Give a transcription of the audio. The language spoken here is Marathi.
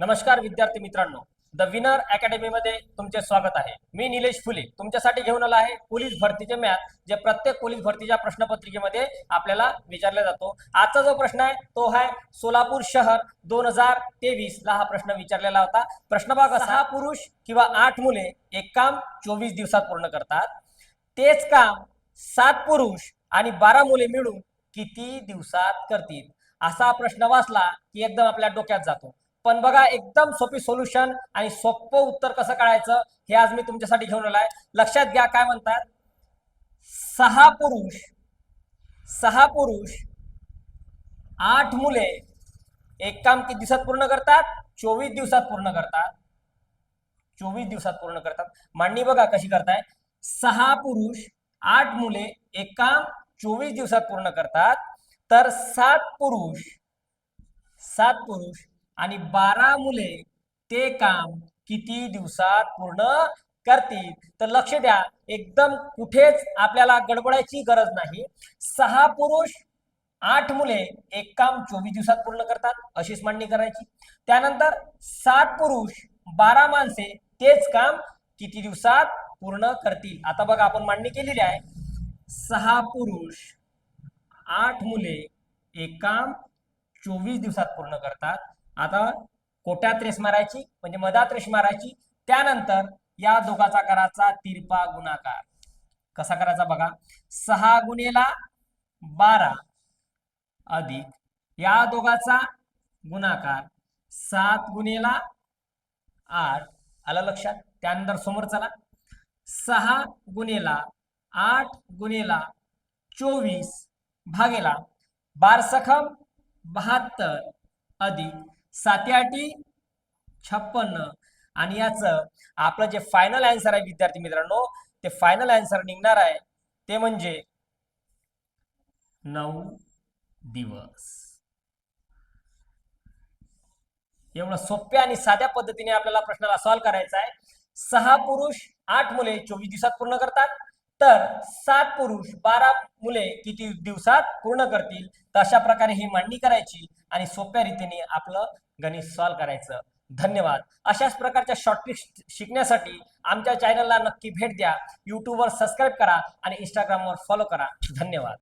नमस्कार विद्यार्थी मित्रांनो. द विनर अकॅडमी मध्ये तुमचे स्वागत आहे. मी निलेश फुले. तुमच्यासाठी घेऊन आलो आहे पोलीस भरतीचे मॅथ जे प्रत्येक पोलीस भरतीच्या प्रश्नपत्रिकेमध्ये आपल्याला विचारला जातो. आजचा जो प्रश्न आहे तो आहे सोलापूर शहर दोन हजार तेवीस ला हा प्रश्न विचारलेला होता. प्रश्न बघा सहा पुरुष किंवा आठ मुले एक काम चोवीस दिवसात पूर्ण करतात. तेच काम सात पुरुष आणि बारा मुले मिळून किती दिवसात करतील? असा प्रश्न वाचला की एकदम आपल्या डोक्यात जातो. पण बघा एकदम सोपी सोल्युशन आणि सोपं उत्तर कसं काढायचं हे आज मी तुमच्यासाठी घेऊन आलो आहे लक्षात घ्या काय म्हणतात? सहा पुरुष सहा पुरुष आठ मुले एक काम किती दिवसात पूर्ण करतात? चोवीस दिवसात पूर्ण करतात. चोवीस दिवसात पूर्ण करतात. मांडणी बघा कशी करताय. सहा पुरुष आठ मुले एक काम चोवीस दिवसात पूर्ण करतात. तर सात पुरुष सात पुरुष आणि बारा मुले ते काम किती दिवसात पूर्ण करतील? तर लक्ष द्या एकदम कुठेच आपल्याला गडबडायची गरज नाही. सहा पुरुष आठ मुले एक काम चोवीस दिवसात पूर्ण करतात अशीच मांडणी करायची. त्यानंतर सात पुरुष बारा माणसे तेच काम किती दिवसात पूर्ण करतील? आता बघा आपण मांडणी केलेली आहे. सहा पुरुष आठ मुले एक काम चोवीस दिवसात पूर्ण करतात. आता कोट्यात रेस मारायची म्हणजे मधात रेस मारायची. त्यानंतर या दोघाचा कराचा तिरपा गुणाकार. कसा करायचा बघा? सहा गुणेला बारा अधिक या दोघाचा गुणाकार सात गुणेला आठ. आलं लक्षात? त्यानंतर समोर चला. सहा गुणेला आठ गुणेला चोवीस भागेला बारसखम बहात्तर अधिक साती आठी छप्पन्न. आणि याचं आपलं जे फायनल आन्सर आहे विद्यार्थी मित्रांनो ते फायनल आन्सर निघणार आहे. ते म्हणजे नऊ दिवस. एवढं सोप्या आणि साध्या पद्धतीने आपल्याला प्रश्नाला सॉल्व्ह करायचा आहे. सहा पुरुष आठ मुले चोवीस दिवसात पूर्ण करतात. तर सात पुरुष बारा मुले किती दिवसात पूर्ण करतील? तर अशा प्रकारे ही मांडणी करायची आणि सोप्या रीतीने आपलं गणित सॉल्व्ह करायचं. धन्यवाद. अशाच प्रकारच्या शॉर्ट ट्रिक्स शिकण्यासाठी आमच्या चॅनलला नक्की भेट द्या. युट्यूबवर सबस्क्राईब करा आणि इंस्टाग्रामवर फॉलो करा. धन्यवाद.